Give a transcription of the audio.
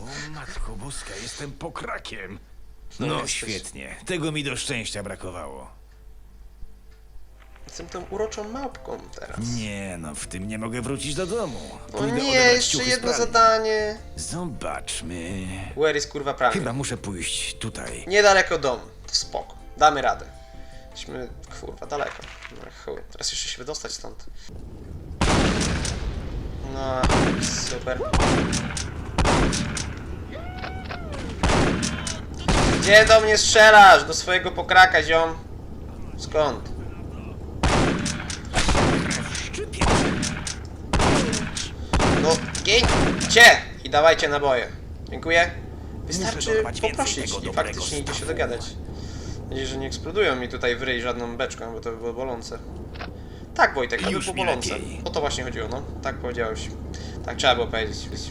O matko boska, jestem pokrakiem. No, No, jesteś. świetnie. Tego mi do szczęścia brakowało. Jestem tą uroczą małpką teraz. Nie no, w tym nie mogę wrócić do domu. O Pójdę nie, odebrać jeszcze ciuchy z jedno pralni. zadanie. Zobaczmy. Where is kurwa prawie? Chyba muszę pójść tutaj. Niedaleko domu. To spoko. Damy radę. Jesteśmy, kurwa, daleko. No chuj. Teraz jeszcze się wydostać stąd. No, super. Gdzie do mnie strzelasz? Do swojego pokraka, ziom. Skąd? No, gincie! I dawajcie naboje. Dziękuję. Wystarczy poprosić i faktycznie idzie się dogadać. Mam nadzieję, że nie eksplodują mi tutaj w ryj żadną beczką, bo to by było bolące. Tak, Wojtek, to by było bolące. O to właśnie chodziło, no. Tak powiedziałeś. Tak trzeba było powiedzieć.